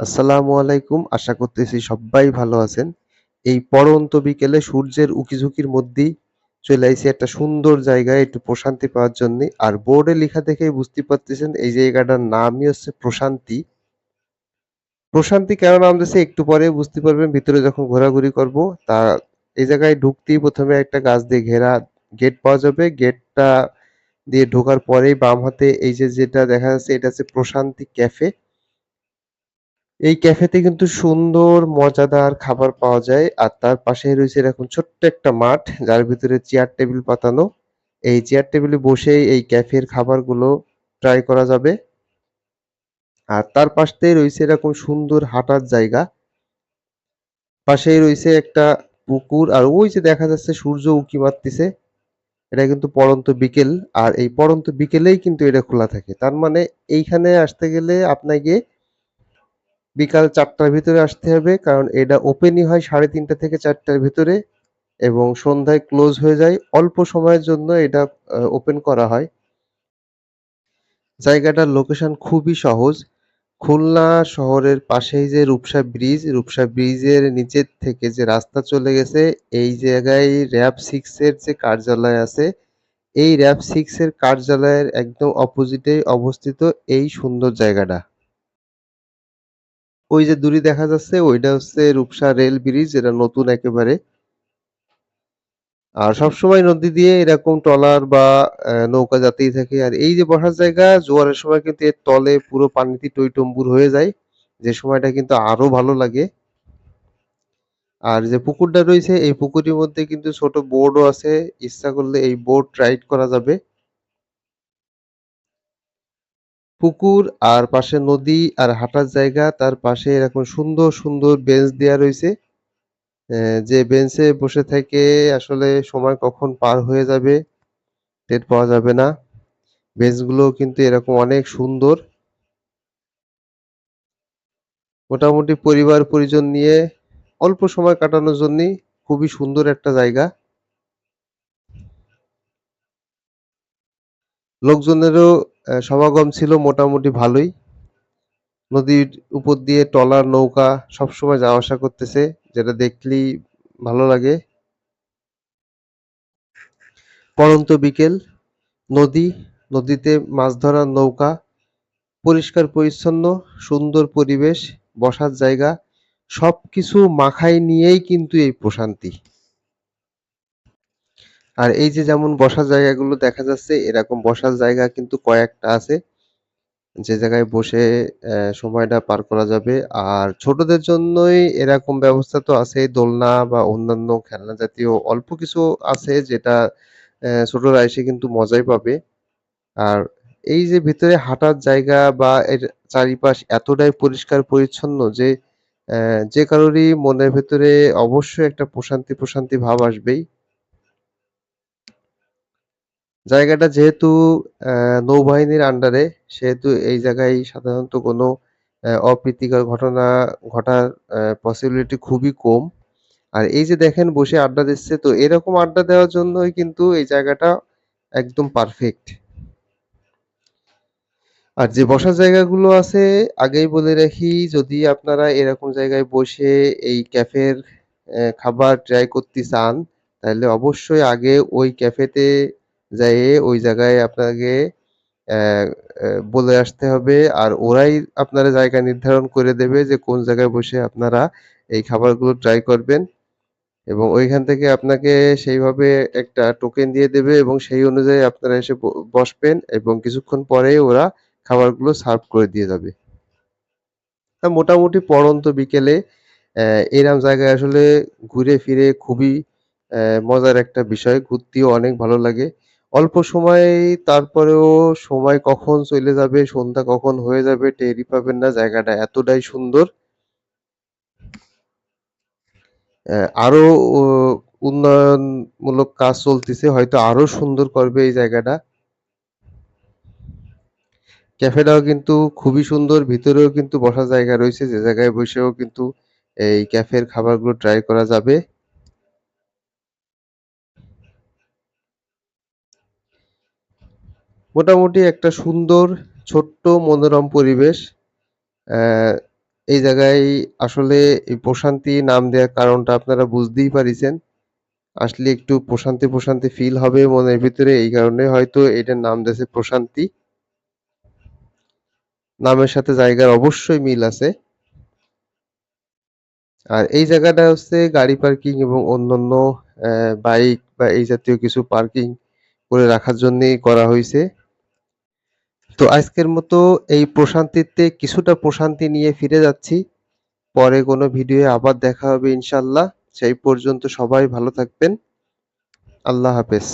আসসালামু আলাইকুম। আশা করতেছি সব্বাই ভালো আছেন। এই পড়ন্ত বিকেলে সূর্যের উকিঝুঁকির মধ্যেই চলে আইছি একটা সুন্দর জায়গায় একটু প্রশান্তি পাওয়ার জন্যে। আর বোর্ডে লেখা দেখেই বুঝতে পারতেছেন এই জায়গাটার নামই হচ্ছে প্রশান্তি। প্রশান্তি কেন নাম দিছে একটু পরে বুঝতে পারবেন ভিতরে যখন ঘোরাঘুরি করব। তা এই জায়গায় ঢুকতেই প্রথমে একটা গাছ দিয়ে ঘেরা গেট পাওয়া যাবে। গেটটা দিয়ে ঢোকার পরেই বাম হাতে এই যে যেটা দেখা যাচ্ছে, এটা হচ্ছে প্রশান্তি ক্যাফে। এই ক্যাফেতে কিন্তু সুন্দর, মজাদার খাবার পাওয়া যায়। আর তার পাশেই রয়েছে এরকম ছোট্ট একটা মাঠ, যার ভিতরে চেয়ার টেবিল পাতানো। এই চেয়ার টেবিলে বসেই এই ক্যাফের খাবারগুলো ট্রাই করা যাবে। আর তার পাশটাই রয়েছে এরকম সুন্দর হাঁটার জায়গা। পাশেই রয়েছে একটা পুকুর, আর ওই যে দেখা যাচ্ছে সূর্য উঁকি মারতেছে। এটা কিন্তু পড়ন্ত বিকেল আর এই পড়ন্ত বিকেলেই কিন্তু এটা খোলা থাকে। তার মানে এইখানে আসতে গেলে আপনাকে বিকাল ৪ টার ভিতরে আসতে হবে। কারণ এটা ওপেনই হয় ৩:৩০ থেকে ৪ টার ভিতরে এবং সন্ধ্যায় ক্লোজ হয়ে যায়। অল্প সময়ের জন্য এটা ওপেন করা হয়। জায়গাটার লোকেশন খুবই সহজ। খুলনা শহরের পাশেই যে রূপসা ব্রিজ, রূপসা ব্রিজের নিচের থেকে যে রাস্তা চলে গেছে এই জায়গায় র‍্যাব ৬ এর যে কার্যালয় আছে, এই র‍্যাব ৬ এর কার্যালয়ের একদম অপোজিটেই অবস্থিত এই সুন্দর জায়গাটা। ওই যে দূরে দেখা যাচ্ছে, ওইটা হচ্ছে রূপসা রেল ব্রিজ এটা নতুন একেবারে। আর সবসময় নদী দিয়ে এরকম ট্রলার বা নৌকা যাতেই থাকে। আর এই যে বসার জায়গা, জোয়ারের সময় কিন্তু এর তলে পুরো পানিতে টইটম্বুর হয়ে যায়। যে সময়টা কিন্তু আরও ভালো লাগে। আর যে পুকুরটা রয়েছে, এই পুকুরের মধ্যে কিন্তু ছোট বোটও আছে। ইচ্ছা করলে এই বোর্ড রাইড করা যাবে। পুকুর আর পাশে নদী আর হাঁটার জায়গা তার পাশে এরকম সুন্দর, সুন্দর বেঞ্চ দেয়া রয়েছে যে বেঞ্চে বসে থেকে আসলে সময় কখন পার হয়ে যাবে টের পাওয়া যাবে না। বেঞ্চগুলোও কিন্তু এরকম অনেক সুন্দর। মোটামুটি পরিবার-পরিজন নিয়ে অল্প সময় কাটানোর জন্যেই খুবই সুন্দর একটা জায়গা। লোকজনেরও সমাগম ছিল মোটামুটি ভালোই। নদীর উপর দিয়ে ট্রলার, নৌকা সবসময় যাওয়া আসা করতেছে যেটা দেখলেই ভালো লাগে। পড়ন্ত বিকেল, নদী, নদীতে মাছ ধরার নৌকা, পরিষ্কার-পরিচ্ছন্ন, সুন্দর পরিবেশ, বসার জায়গা সবকিছু মাখায় নিয়েই কিন্তু এই প্রশান্তি। আর এই যে যেমন বসার জায়গাগুলো দেখা যাচ্ছে এরকম বসার জায়গা কিন্তু কয়েকটা আছে। যে জায়গায় বসে সময়টা পার করা যাবে। আর ছোটদের জন্যই এরকম ব্যবস্থা তো আছেই দোলনা বা অন্যান্য খেলনা জাতীয় অল্প কিছু আছে যেটা ছোটরা এসে কিন্তু মজাই পাবে। আর এই যে ভিতরে হাঁটার জায়গা বা এর চারিপাশ এতটাই পরিষ্কার-পরিচ্ছন্ন যে যে কারোরই মনের ভেতরে অবশ্যই একটা প্রশান্তি, প্রশান্তি ভাব আসবেই। জায়গাটা যেহেতু নৌবাহিনীর আন্ডারে সেহেতু এই জায়গায় সাধারণত কোনো অপ্রীতিকর ঘটনা ঘটার পসিবিলিটি খুবই কম। আর এই যে দেখেন বসে আড্ডা দিচ্ছে, তো এরকম আড্ডা দেওয়ার জন্যই কিন্তু এই জায়গাটা একদম পারফেক্ট। আর যে বসার জায়গাগুলো আছে, আগেই বলে রাখি, যদি আপনারা এরকম জায়গায় বসে এই ক্যাফের খাবার ট্রাই করতে চান, তাহলে অবশ্যই আগে ওই ক্যাফেতে যাইয়ে ওই জায়গায় আপনাকে বলে আসতে হবে। আর ওরাই আপনারা জায়গা নির্ধারণ করে দেবে যে কোন জায়গায় বসে আপনারা এই খাবারগুলো ট্রাই করবেন। এবং ওইখান থেকে আপনাকে সেইভাবে একটা টোকেন দিয়ে দেবে এবং সেই অনুযায়ী আপনারা এসে বসবেন এবং কিছুক্ষণ পরেই ওরা খাবারগুলো সার্ভ করে দিয়ে যাবে। আ মোটামুটি পড়ন্ত বিকেলে এরম জায়গায় আসলে ঘুরে ফিরে খুবই মজার একটা বিষয়। ঘুরতেও অনেক ভালো লাগে। অল্প সময় তারপরেও সময় কখন চলে যাবে, সন্ধ্যা কখন হয়ে যাবে টেরই পাবেন না। জায়গাটা এতটাই সুন্দর। আরও উন্নয়নমূলক কাজ চলতেছে হয়তো আরও সুন্দর করবে এই জায়গাটা। ক্যাফেটাও কিন্তু খুবই সুন্দর। ভিতরেও কিন্তু বসার জায়গা রয়েছে যে জায়গায় বসেও কিন্তু এই ক্যাফের খাবারগুলো ট্রাই করা যাবে। মোটামুটি একটা সুন্দর, ছোট্ট, মনোরম পরিবেশ। এই জায়গায় আসলে প্রশান্তি নাম দেওয়ার কারণটা আপনারা বুঝতেই পারিছেন। আসলে একটু প্রশান্তি প্রশান্তি ফিল হবে মনের ভিতরে, এই কারণে হয়তো এটার নাম দিয়েছে প্রশান্তি। নামের সাথে জায়গার অবশ্যই মিল আছে। আর এই জায়গাটা হচ্ছে গাড়ি পার্কিং এবং অন্যান্য বাইক বা এই জাতীয় কিছু পার্কিং করে রাখার জন্যই করা হয়েছে তো আজকের মতো এই প্রশান্তিতে কিছুটা প্রশান্তি নিয়ে ফিরে যাচ্ছি। পরে কোনো ভিডিও আবার দেখা হবে ইনশাল্লাহ সেই পর্যন্ত সবাই ভালো থাকবেন। আল্লাহ হাফেজ।